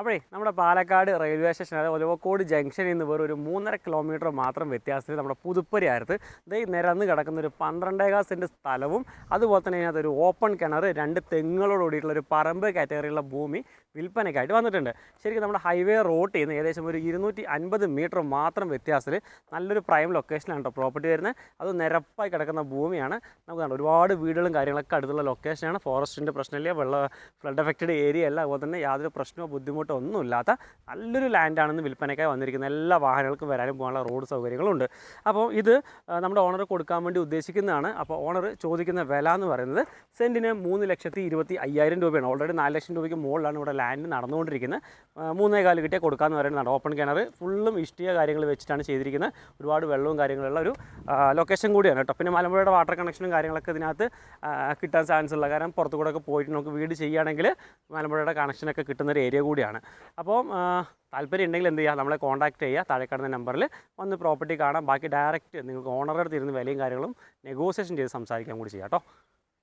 അപ്പോഴേ നമ്മുടെ Palakkad railway station അതായത് ഒലവക്കോട് ജംഗ്ഷനിൽ നിന്ന് വെറും ഒരു മൂന്നര കിലോമീറ്റർ മാത്രം വ്യത്യാസത്തിൽ നമ്മുടെ പുതുപ്പരിയാരത്ത് ഇതേ നിരന്ന് കിടക്കുന്ന ഒരു പന്ത്രണ്ടേകാൽ സെന്റ് സ്ഥലവും അതുപോലെ തന്നെ അതിനകത്ത് ഒരു ഓപ്പൺ കിണർ രണ്ട് തെങ്ങുകളോട് കൂടിയിട്ടുള്ള ഒരു പറമ്പ് കാറ്റഗറിയുള്ള ഭൂമി വിൽപ്പനയ്ക്കായിട്ട് വന്നിട്ടുണ്ട്. ശരിക്കും നമ്മുടെ ഹൈവേ റോട്ടിൽ നിന്ന് ഏകദേശം ഒരു ഇരുന്നൂറ്റി അൻപത് മീറ്റർ മാത്രം വ്യത്യാസത്തിൽ നല്ലൊരു പ്രൈം ലൊക്കേഷനാണ് കേട്ടോ പ്രോപ്പർട്ടി വരുന്നത്. അത് നിരപ്പായി കിടക്കുന്ന ഭൂമിയാണ്. നമുക്ക് ഒരുപാട് വീടുകളും കാര്യങ്ങളൊക്കെ അടുത്തുള്ള ലൊക്കേഷനാണ് ഫോറസ്റ്റിന്റെ പ്രശ്നമില്ല വെള്ള ഫ്ലഡ് എഫക്റ്റഡ് ഏരിയ അല്ല. അതുപോലെ തന്നെ യാതൊരു പ്രശ്നമോ ബുദ്ധിമുട്ടോ ഒന്നുമില്ലാത്ത നല്ലൊരു ലാൻഡാണെന്ന് വിൽപ്പനയ്ക്കായി വന്നിരിക്കുന്ന എല്ലാ വാഹനങ്ങൾക്കും വരാനും പോകാനുള്ള റോഡ് സൗകര്യങ്ങളുണ്ട്. അപ്പോൾ ഇത് നമ്മുടെ ഓണർ കൊടുക്കാൻ വേണ്ടി ഉദ്ദേശിക്കുന്നതാണ്. അപ്പോൾ ഓണർ ചോദിക്കുന്ന വില എന്ന് പറയുന്നത് സെന്റിന് മൂന്ന് ലക്ഷത്തി ഇരുപത്തി അയ്യായിരം രൂപയാണ്. ഓൾറെഡി നാല് ലക്ഷം രൂപയ്ക്ക് മുകളിലാണ് ഇവിടെ ലാൻഡ് നടന്നുകൊണ്ടിരിക്കുന്നത്. മൂന്നേ കാൽ കിട്ടിയാൽ കൊടുക്കാമെന്ന് പറയുന്നതാണ് ഓപ്പൺ കിണർ ഫുള്ളും ഇഷ്ടിക കാര്യങ്ങൾ വെച്ചിട്ടാണ് ചെയ്തിരിക്കുന്നത്. ഒരുപാട് വെള്ളവും കാര്യങ്ങളുള്ള ഒരു ലൊക്കേഷൻ കൂടിയാണ് കേട്ടോ. പിന്നെ മലമ്പുഴയുടെ വാട്ടർ കണക്ഷനും കാര്യങ്ങളൊക്കെ ഇതിനകത്ത് കിട്ടാൻ ചാൻസ് ഉള്ള കാരണം പുറത്തു കൂടെ ഒക്കെ പോയിട്ട് നമുക്ക് വീട് ചെയ്യുകയാണെങ്കിൽ മലമ്പുഴയുടെ കണക്ഷനൊക്കെ കിട്ടുന്ന ഒരു ഏരിയ കൂടിയാണ്. അപ്പോൾ താല്പര്യം ഉണ്ടെങ്കിൽ എന്ത് ചെയ്യുക നമ്മളെ കോൺടാക്ട് ചെയ്യുക. താഴെ കാണുന്ന നമ്പറിൽ വന്ന് പ്രോപ്പർട്ടി കാണാം. ബാക്കി ഡയറക്റ്റ് നിങ്ങൾക്ക് ഓണറുടെ അടുത്ത് ഇരുന്ന് വിലയും കാര്യങ്ങളും നെഗോസിയേഷൻ ചെയ്ത് സംസാരിക്കാൻ കൂടി ചെയ്യാം കേട്ടോ.